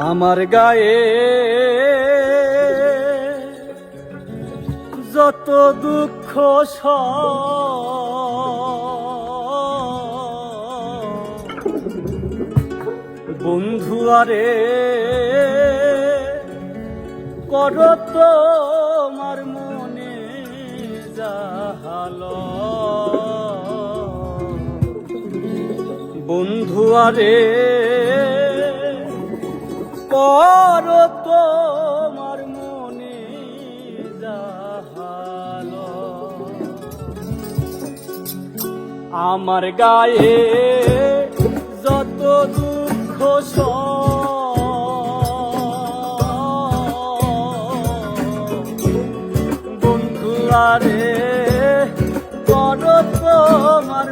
আমার গায়ে যত দুঃখ বন্ধু আরে কর তোমার মনে যাহাল বন্ধু আরে কর তোমার মনে যাহাল। আমার গায়ে যত দুঃখ বন্ধু আরে কর তোমার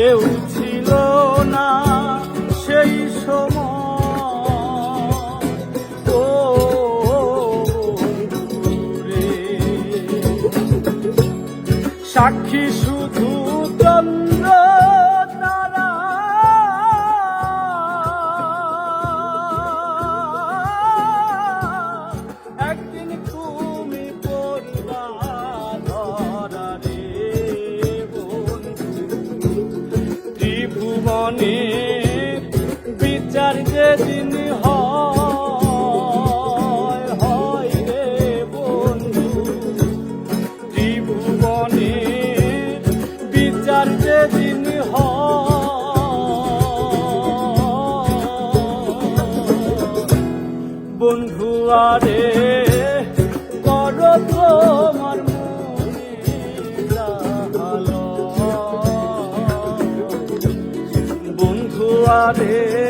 কেউ ছিল না সেই সময়। সাক্ষী শুধু চন্দ্র ত্রিভুবনে বিচার যেদিন হয় বন্ধু। বন্ধু আরে বন্ধু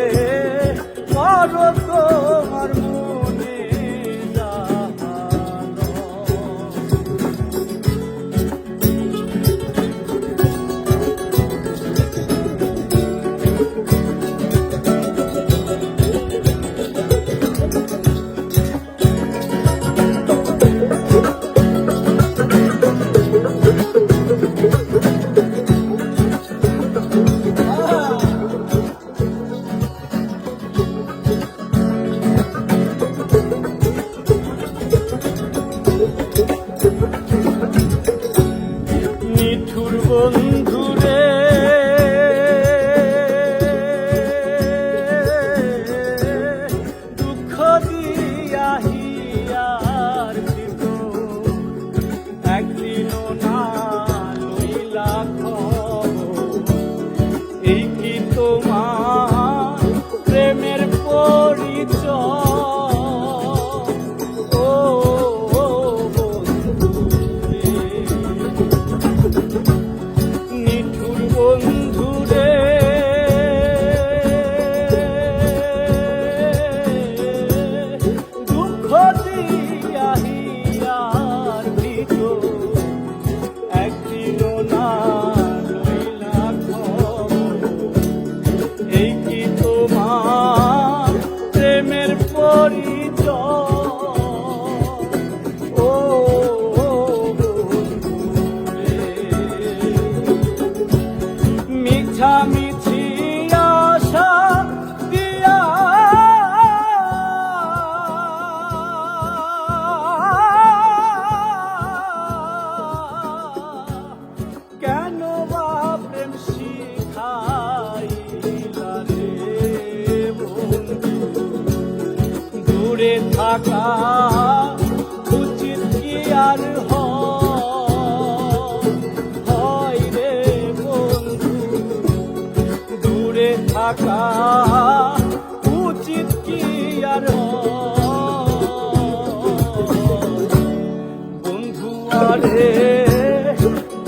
থাকা উচিত কি আর? বন্ধু আরে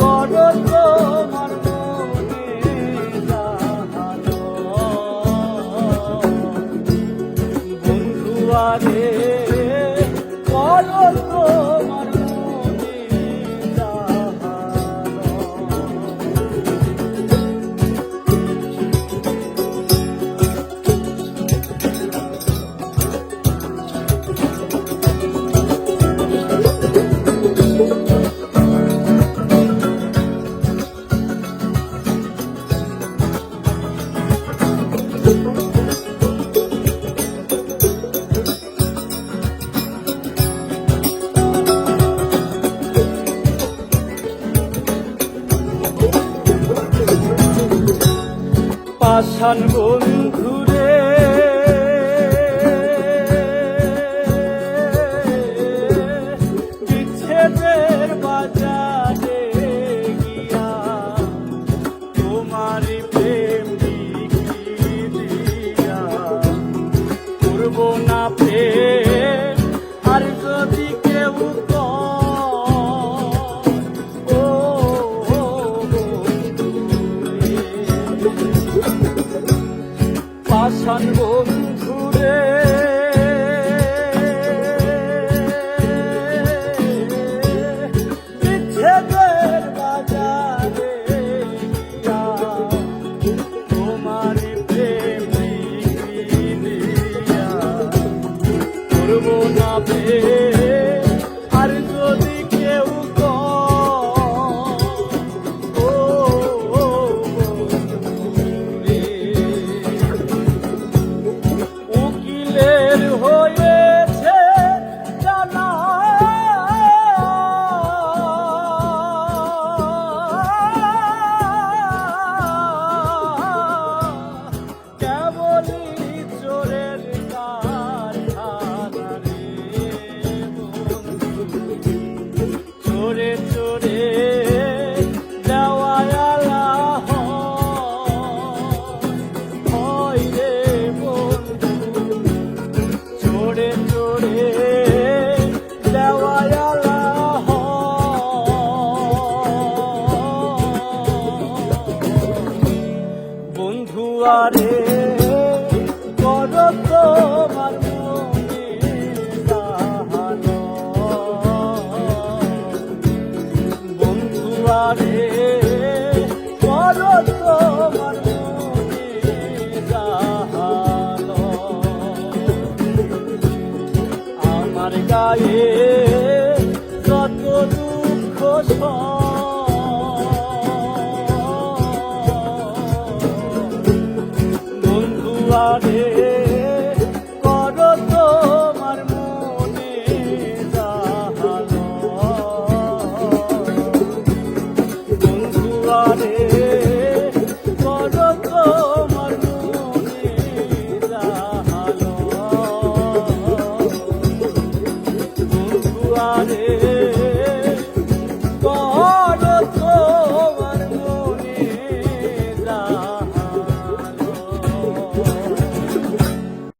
করো তোমার ধান বন্ধু। পারে করত তোমার আমার গায়ে যত দুঃখ সব